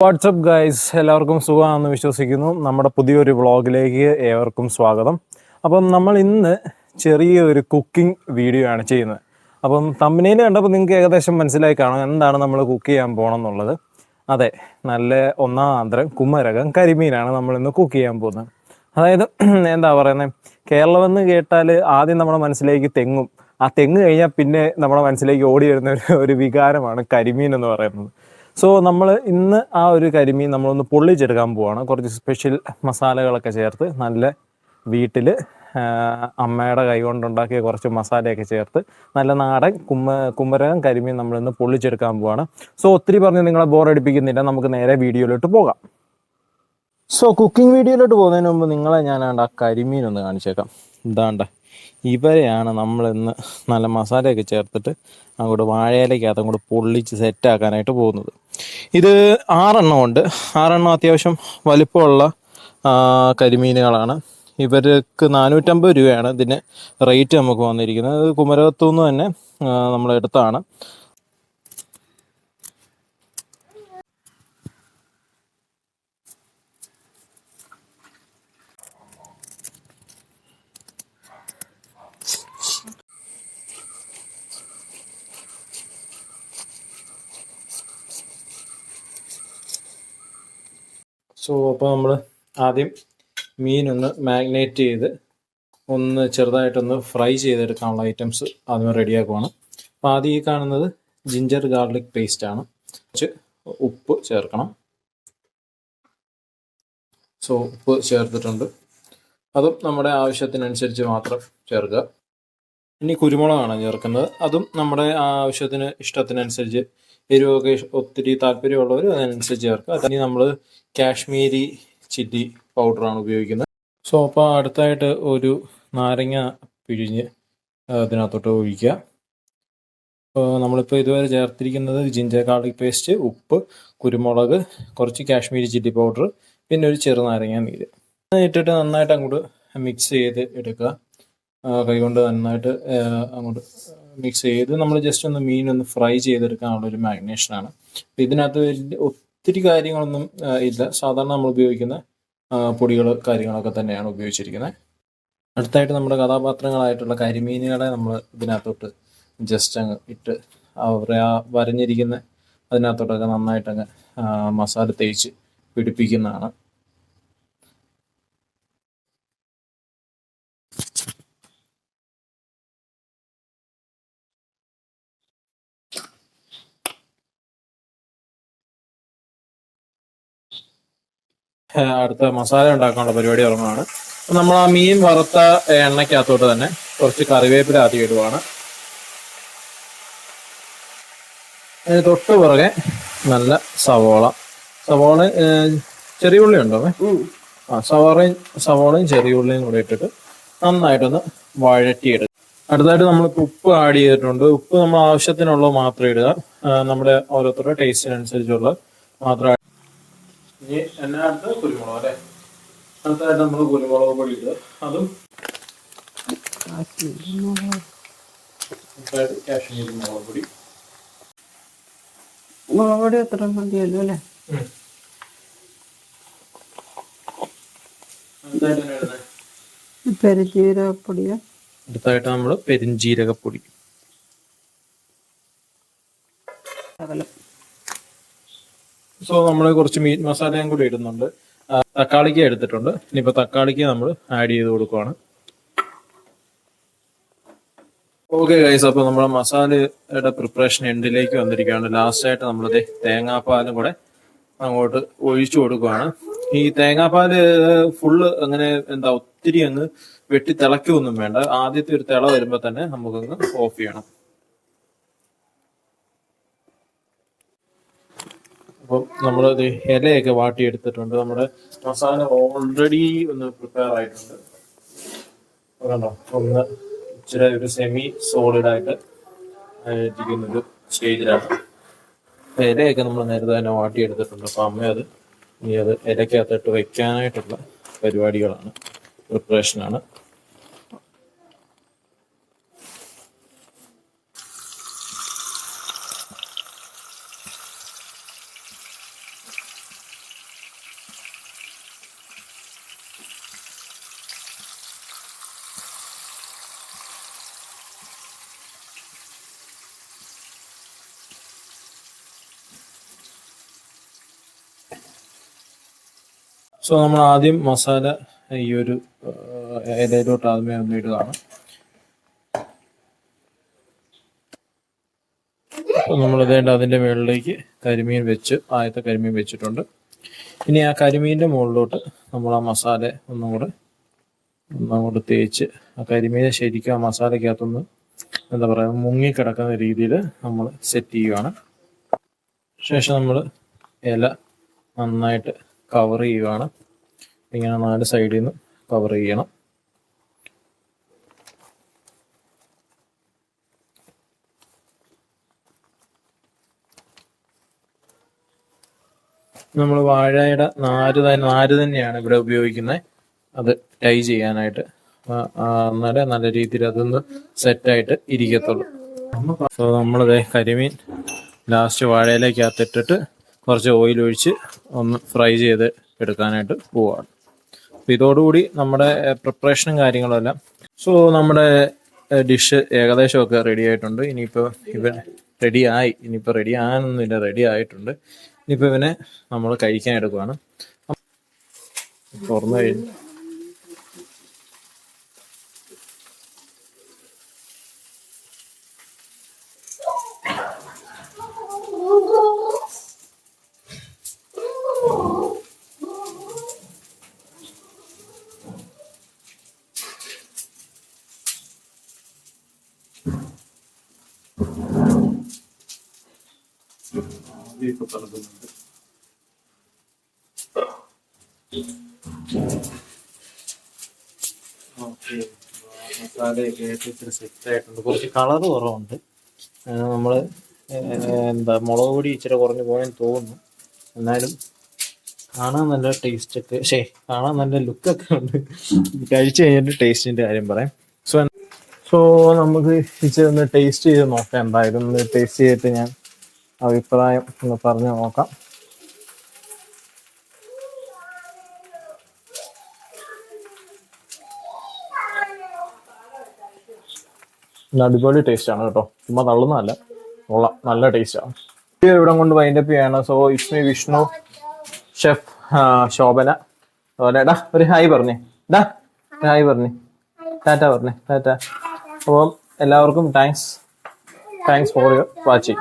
WhatsApp guys എല്ലാവർക്കും സുഖമാണെന്ന് വിശ്വസിക്കുന്നു. നമ്മുടെ പുതിയൊരു വ്ളോഗിലേക്ക് ഏവർക്കും സ്വാഗതം. അപ്പം നമ്മൾ ഇന്ന് ചെറിയൊരു കുക്കിംഗ് വീഡിയോ ആണ് ചെയ്യുന്നത്. അപ്പം തമ്പനയിൽ കണ്ടപ്പോൾ നിങ്ങൾക്ക് ഏകദേശം മനസ്സിലായി കാണും എന്താണ് നമ്മൾ കുക്ക് ചെയ്യാൻ പോകണം എന്നുള്ളത് അതെ നല്ല ഒന്നാം ആന്തരം കുമരകം കരിമീനാണ് നമ്മൾ ഇന്ന് കുക്ക് ചെയ്യാൻ പോകുന്നത്. അതായത് എന്താ പറയുന്നത് കേരളമെന്ന് കേട്ടാൽ ആദ്യം നമ്മുടെ മനസ്സിലേക്ക് തെങ്ങും. ആ തെങ്ങ് കഴിഞ്ഞാൽ പിന്നെ നമ്മുടെ മനസ്സിലേക്ക് ഓടി വരുന്ന ഒരു വികാരമാണ് കരിമീൻ എന്ന് പറയുന്നത്. സോ നമ്മൾ ഇന്ന് ആ ഒരു കരിമീൻ നമ്മളൊന്ന് പൊള്ളിച്ചെടുക്കാൻ പോവാണ്. കുറച്ച് സ്പെഷ്യൽ മസാലകളൊക്കെ ചേർത്ത് നല്ല വീട്ടിൽ അമ്മയുടെ കൈ കൊണ്ടുണ്ടാക്കിയ കുറച്ച് മസാലയൊക്കെ ചേർത്ത് നല്ല നാടൻ കുമ്മ കുമരകം കരിമീൻ നമ്മളിന്ന് പൊള്ളിച്ചെടുക്കാൻ പോവാണ്. സോ ഒത്തിരി പറഞ്ഞ് നിങ്ങളെ ബോറടിപ്പിക്കുന്നില്ല നമുക്ക് നേരെ വീഡിയോയിലോട്ട് പോകാം. സോ കുക്കിംഗ് വീഡിയോയിലോട്ട് പോകുന്നതിന് മുമ്പ് നിങ്ങളെ ഞാനാണ്ട് ആ കരിമീൻ ഒന്ന് കാണിച്ചേക്കാം. ഇതാണ്ട. ഇവരെയാണ് നമ്മൾ ഇന്ന് നല്ല മസാലയൊക്കെ ചേർത്തിട്ട് അങ്ങോട്ട് വാഴയിലേക്കകത്ത് അങ്ങോട്ട് പൊള്ളിച്ച് സെറ്റാക്കാനായിട്ട് പോകുന്നത്. ഇത് ആറെണ്ണം ഉണ്ട്. ആറെണ്ണം അത്യാവശ്യം വലിപ്പമുള്ള കരിമീനുകളാണ്. ഇവർക്ക് നാനൂറ്റമ്പത് രൂപയാണ് ഇതിന് റേറ്റ് നമുക്ക് വന്നിരിക്കുന്നത്. കുമരകത്തു നിന്ന് തന്നെ നമ്മൾ എടുത്താണ് സോ അപ്പോൾ നമ്മൾ ആദ്യം മീനൊന്ന് മാഗ്നേറ്റ് ചെയ്ത് ഒന്ന് ചെറുതായിട്ടൊന്ന് ഫ്രൈ ചെയ്തെടുക്കാനുള്ള ഐറ്റംസ് ആദ്യം റെഡിയാക്കുവാണ് അപ്പോൾ ആദ്യം ഈ കാണുന്നത് ജിഞ്ചർ ഗാർലിക് പേസ്റ്റ് ആണ്. കുറച്ച് ഉപ്പ് ചേർക്കണം. സോ ഉപ്പ് ചേർത്തിട്ടുണ്ട്. അതും നമ്മുടെ ആവശ്യത്തിനനുസരിച്ച് മാത്രം ചേർക്കുക. ഇനി കുരുമുളകാണ് ചേർക്കുന്നത്. അതും നമ്മുടെ ആവശ്യത്തിന് ഇഷ്ടത്തിനനുസരിച്ച് എരിവൊക്കെ ഒത്തിരി താല്പര്യമുള്ളവർ അതിനനുസരിച്ച് ചേർക്കുക. അതിന് നമ്മൾ കാശ്മീരി ചില്ലി പൗഡറാണ് ഉപയോഗിക്കുന്നത്. സോ അപ്പോൾ അടുത്തായിട്ട് ഒരു നാരങ്ങ പിഴിഞ്ഞ് അതിനകത്തോട്ട് ഒഴിക്കുക. അപ്പോൾ നമ്മളിപ്പോൾ ഇതുവരെ ചേർത്തിരിക്കുന്നത് ജിഞ്ചർ ഗാർലിക് പേസ്റ്റ് ഉപ്പ് കുരുമുളക് കുറച്ച് കാശ്മീരി ചില്ലി പൗഡർ പിന്നെ ഒരു ചെറുനാരങ്ങ നീര്. ഇട്ടിട്ട് നന്നായിട്ട് അങ്ങോട്ട് മിക്സ് ചെയ്ത് എടുക്കുക. കൈകൊണ്ട് നന്നായിട്ട് അങ്ങോട്ട് മിക്സ് ചെയ്ത് നമ്മൾ ജസ്റ്റ് ഒന്ന് മീൻ ഒന്ന് ഫ്രൈ ചെയ്തെടുക്കാനുള്ള ഒരു മാഗ്നേഷനാണ് ഇതിനകത്ത് ഒത്തിരി കാര്യങ്ങളൊന്നും ഇല്ല. സാധാരണ നമ്മൾ ഉപയോഗിക്കുന്ന പൊടികൾ കാര്യങ്ങളൊക്കെ തന്നെയാണ് ഉപയോഗിച്ചിരിക്കുന്നത് അടുത്തായിട്ട് നമ്മുടെ കഥാപാത്രങ്ങളായിട്ടുള്ള കരിമീനുകളെ നമ്മൾ ഇതിനകത്തോട്ട് ജസ്റ്റ് അങ്ങ് ഇട്ട് അവരെ ആ വരഞ്ഞിരിക്കുന്ന അതിനകത്തോട്ടൊക്കെ നന്നായിട്ടങ്ങ് മസാല തേച്ച് പിടിപ്പിക്കുന്നതാണ്. അടുത്ത മസാല ഉണ്ടാക്കാനുള്ള പരിപാടി തുടങ്ങുകയാണ് നമ്മൾ ആ മീൻ വറുത്ത എണ്ണയ്ക്കകത്തോട്ട് തന്നെ കുറച്ച് കറിവേപ്പില ആദ്യം ഇടുവാണ്. അതിന് തൊട്ട് പുറകെ നല്ല സവോള. സവോള ചെറിയ ഉള്ളി ഉണ്ടോ ആ സവോളയും സവോളയും ചെറിയ ഉള്ളിയും കൂടെ ഇട്ടിട്ട് നന്നായിട്ടൊന്ന് വഴറ്റിയെടുക്കുക. അടുത്തായിട്ട് നമ്മൾ ഉപ്പ് ആഡ് ചെയ്തിട്ടുണ്ട്. ഉപ്പ് നമ്മൾ ആവശ്യത്തിനുള്ളത് മാത്രം ഇടുക. നമ്മുടെ ഓരോരുത്തരുടെ ടേസ്റ്റിനനുസരിച്ചുള്ള മാത്രം ഇനി എന്നെ അടുത്ത് കുരുമുളക് അല്ലേ? അടുത്തായിട്ട് നമ്മൾ കുരുമുളക് പൊടി ഇടുക. അതും കാശ്മീരി മുളക് പൊടി. മുളക് പൊടി എത്ര മതിയല്ലോ അല്ലേ? നമ്മൾ? പെരുജീരകപ്പൊടിയോ? അടുത്തായിട്ട് നമ്മൾ പെരിഞ്ജീരകപ്പൊടി സോ നമ്മൾ കുറച്ച് മീറ്റ് മസാലയും കൂടി ഇടുന്നുണ്ട്. തക്കാളിക്ക് എടുത്തിട്ടുണ്ട്. ഇനിയിപ്പോൾ തക്കാളിക്ക് നമ്മൾ ആഡ് ചെയ്ത് കൊടുക്കുവാണ്. ഓക്കെ ഗൈസ് അപ്പോൾ നമ്മുടെ മസാലയുടെ പ്രിപ്പറേഷൻ എൻഡിലേക്ക് വന്നിരിക്കുകയാണ്. ലാസ്റ്റ് ആയിട്ട് നമ്മളത് തേങ്ങാപ്പാലും കൂടെ അങ്ങോട്ട് ഒഴിച്ചു കൊടുക്കുവാണ്. ഈ തേങ്ങാപ്പാൽ ഫുള്ള് അങ്ങനെ എന്താ ഒത്തിരി അങ്ങ് വെട്ടി തിളയ്ക്കൊന്നും വേണ്ട. ആദ്യത്തെ ഒരു തിള വരുമ്പോൾ തന്നെ നമുക്കങ്ങ് ഓഫ് ചെയ്യണം. അപ്പം നമ്മൾ ഇലയൊക്കെ വാട്ടിയെടുത്തിട്ടുണ്ട്. നമ്മുടെ മസാല ഓൾറെഡി ഒന്ന് പ്രിപ്പയർ ആയിട്ടുണ്ട്. കണ്ടോ? ഒന്ന് ഇച്ചിരി ഒരു സെമി സോളിഡ് ആയിട്ട് ഇരിക്കുന്ന ഒരു സ്റ്റേജിലാണ് ഇലയൊക്കെ നമ്മൾ നേരത്തെ തന്നെ വാട്ടിയെടുത്തിട്ടുണ്ട്. അപ്പൊ അമ്മ അത് ഇനി അത് ഇലക്കകത്തിട്ട് വെക്കാനായിട്ടുള്ള പരിപാടികളാണ്. പ്രിപ്പറേഷനാണ് സോ നമ്മൾ ആദ്യം മസാല ഈ ഒരു ഇലയിലോട്ട് ആദ്യമേ ഒന്ന് ഇടുകയാണ്. അപ്പോൾ നമ്മൾ ഇതേണ്ട അതിന്റെ മുകളിലേക്ക് കരിമീൻ വെച്ച് ആദ്യത്തെ കരിമീൻ വെച്ചിട്ടുണ്ട്. ഇനി ആ കരിമീന്റെ മുകളിലോട്ട് നമ്മൾ ആ മസാല ഒന്നും കൂടെ ഒന്നും കൂടെ തേച്ച് ആ കരിമീനെ ശരിക്കും ആ മസാലയ്ക്കകത്തൊന്ന് എന്താ പറയുക മുങ്ങിക്കിടക്കുന്ന രീതിയിൽ നമ്മൾ സെറ്റ് ചെയ്യുകയാണ് ശേഷം നമ്മൾ ഇല നന്നായിട്ട് കവർ ചെയ്യുകയാണ് ഇങ്ങനെ നാല് സൈഡിൽ നിന്ന് കവർ ചെയ്യണം. നമ്മൾ വാഴയുടെ നാര് തന്നെ നാര് തന്നെയാണ് ഇവിടെ ഉപയോഗിക്കുന്നത്. അത് ടൈ ചെയ്യാനായിട്ട്. എന്നാലേ നല്ല രീതിയിൽ അതൊന്ന് സെറ്റായിട്ട് ഇരിക്കത്തുള്ളൂ. സോ നമ്മളിത് കരിമീൻ ലാസ്റ്റ് വാഴയിലേക്കകത്ത് ഇട്ടിട്ട് കുറച്ച് ഓയിൽ ഒഴിച്ച് ഒന്ന് ഫ്രൈ ചെയ്ത് എടുക്കാനായിട്ട് പോവാണ്. അപ്പം ഇതോടുകൂടി നമ്മുടെ പ്രിപ്പറേഷനും കാര്യങ്ങളും എല്ലാം. സോ നമ്മുടെ ഡിഷ് ഏകദേശമൊക്കെ റെഡി ആയിട്ടുണ്ട്. ഇനിയിപ്പോൾ ഇവൻ റെഡി ആയി. ഇനിയിപ്പോൾ റെഡി ആകാനൊന്നുമില്ല റെഡി ആയിട്ടുണ്ട്. ഇനിയിപ്പോൾ ഇവനെ നമ്മൾ കഴിക്കാൻ എടുക്കുവാണ്. തുറന്നു കഴിഞ്ഞ്. കുറച്ച് കളർ കുറവുണ്ട്. നമ്മൾ എന്താ മുളക് പൊടി ഇച്ചിരി കുറഞ്ഞു പോയെന്ന് തോന്നുന്നു. എന്നാലും കാണാൻ നല്ല ടേസ്റ്റ് ഒക്കെ ശേ കാണാൻ നല്ല ലുക്കൊക്കെ ഉണ്ട്. കഴിച്ചു കഴിഞ്ഞിട്ട് ടേസ്റ്റിന്റെ കാര്യം പറയാം. സോ നമുക്ക് ഇച്ചിരി ഒന്ന് ടേസ്റ്റ് ചെയ്ത് നോക്കാം. എന്തായാലും ഒന്ന് ടേസ്റ്റ് ചെയ്തിട്ട് ഞാൻ അഭിപ്രായം ഒന്ന് പറഞ്ഞു നോക്കാം. അടിപൊളി ടേസ്റ്റ് ആണ് കേട്ടോ. ചുമ്മാ തള്ളുന്നതല്ല. കൊള്ളാം. നല്ല ടേസ്റ്റ് ആണ്. ഇവിടെ കൊണ്ട് വൈൻഡപ്പ് ചെയ്യാണ്. So ഇഷ്മി Vishnu chef Shobhana. അതുപോലെ എടാ ഒരു ഹായ് പറഞ്ഞേ. ഡാ ഹായ് പറഞ്ഞേ. ടാറ്റ പറഞ്ഞേ. ടാറ്റ. അപ്പം എല്ലാവർക്കും thanks thanks for your watching